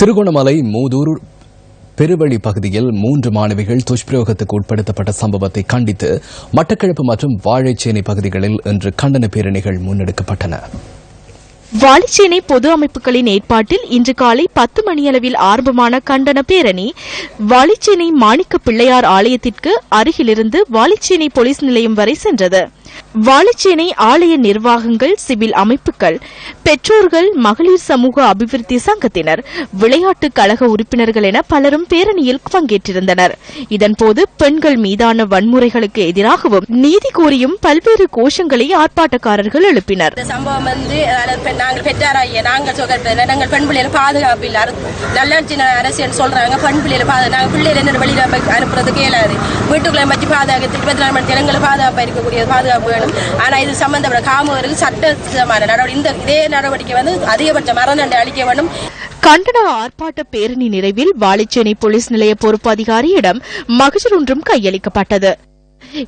திருகோணமலை மூதூர் பெருவழி பகுதியில் மூன்று மாணவிகள் துஷ்பிரயோகத்துக்கு உட்படுத்தப்பட்ட சம்பவத்தை கண்டித்து மட்டக்களப்பு மற்றும் வாழைச்சேனை பகுதிகளில் இன்று கண்டன பேரணிகள் முன்னெடுக்கப்பட்டன. வாலிச்சேனை பொது அமைப்புகளின் ஏற்பாட்டில் இன்று காலை பத்து மணியளவில் ஆரம்பமான கண்டன பேரணி. வாலிச்சேனை மாணிக்க பிள்ளையார் ஆலயத்திற்கு அருகிலிருந்து வாலிச்சேனை போலீஸ் நிலையம் வரை சென்றது. வாலிச்சேனை ஆலய நிர்வாகங்கள் சிவில் அமைப்புகள் பெற்றோர்கள் மகளிர் சமூக அபிவிருத்தி சங்கத்தினர் விளையாட்டு கழக உறுப்பினர்கள் என பலரும் பேரணியில் பங்கேற்றிருந்தனர். இதன்போது பெண்கள் மீதான வன்முறைகளுக்கு எதிராகவும் நீதி கோரியும் பல்வேறு கோஷங்களை ஆர்ப்பாட்டக்காரர்கள் எழுப்பினர். சம்பவம் வந்து நாங்கள் பெற்றாராய நாங்கள் நாங்கள் பெண் பிள்ளைகள் பாதுகாப்பு இல்லை. அரு- நல்லாட்சி அரசியல் சொல்றாங்க பெண் பிள்ளைகள் நாங்கள் பிள்ளைகள் வெளியில அனுப்புறதுக்கு இயலாது வீட்டுக்குள்ள பற்றி பாதுகாத்து இருபத்தி நாலு மணி நேரங்கள் பாதுகாப்பாக இருக்கக்கூடிய பாதுகாப்பு வேணும். ஆனா இது சம்பந்தப்பட்ட காமவருக்கு சட்டமான நடவடிக்கை இந்த இதே நடவடிக்கை வந்து அதிகபட்ச மரணண்டை அளிக்க வேண்டும். கண்டன ஆர்ப்பாட்ட பேரணி நிறைவில் வாழைச்சேனை போலீஸ் நிலைய பொறுப்பு அதிகாரியிடம் மகஜர் ஒன்றும் கையளிக்கப்பட்டது.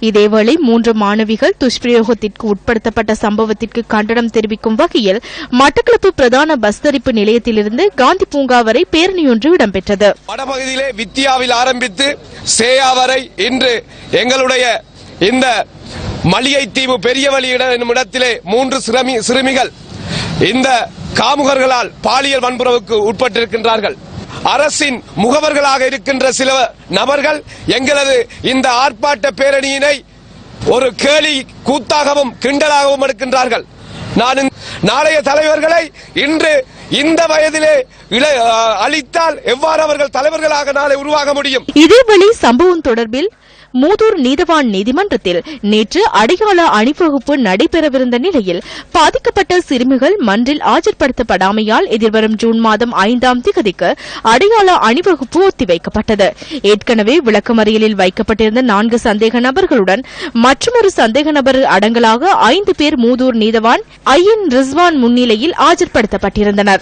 இதேவேளை மூன்று மாணவிகள் துஷ்பிரயோகத்திற்கு உட்படுத்தப்பட்ட சம்பவத்திற்கு கண்டனம் தெரிவிக்கும் வகையில் மட்டக்களப்பு பிரதான பஸ் தரிப்பு நிலையத்திலிருந்து காந்தி பூங்கா வரை பேரணியொன்று இடம்பெற்றது. வடபகுதியிலே வித்தியாவில் ஆரம்பித்து சேயா வரை இன்று எங்களுடைய இந்த மளிகை தீவு பெரிய என்னும் இடத்திலே மூன்று சிறுமி சிறுமிகள் இந்த காமுகர்களால் பாலியல் வன்புறவுக்கு உட்பட்டிருக்கின்றார்கள். அரசின் முகவர்களாக இருக்கின்ற சில நபர்கள் எங்களது இந்த ஆர்ப்பாட்ட பேரணியினை ஒரு கேலி கூத்தாகவும் கிண்டலாகவும் எடுக்கின்றார்கள். நான் நாளைய தலைவர்களை இன்று இந்த வயதிலே அளித்தால் எவ்வாறு அவர்கள் தலைவர்களாக நாளை உருவாக முடியும்? இதேவேளை சம்பவம் தொடர்பில் மூதூர் நீதவான் நீதிமன்றத்தில் நேற்று அடையாள அணிவகுப்பு நடைபெறவிருந்த நிலையில் பாதிக்கப்பட்ட சிறுமிகள் மன்றில் ஆஜர்படுத்தப்படாமையால் எதிர்வரும் ஜூன் மாதம் ஐந்தாம் திகதிக்கு அடையாள அணிவகுப்பு ஒத்திவைக்கப்பட்டது. ஏற்கனவே விளக்கமறியலில் வைக்கப்பட்டிருந்த நான்கு சந்தேக நபர்களுடன் மற்றொரு சந்தேக நபர் அடங்கலாக ஐந்து பேர் மூதூர் நீதவான் ஐ என் ரிஸ்வான் முன்னிலையில் ஆஜர்படுத்தப்பட்டிருந்தனர்.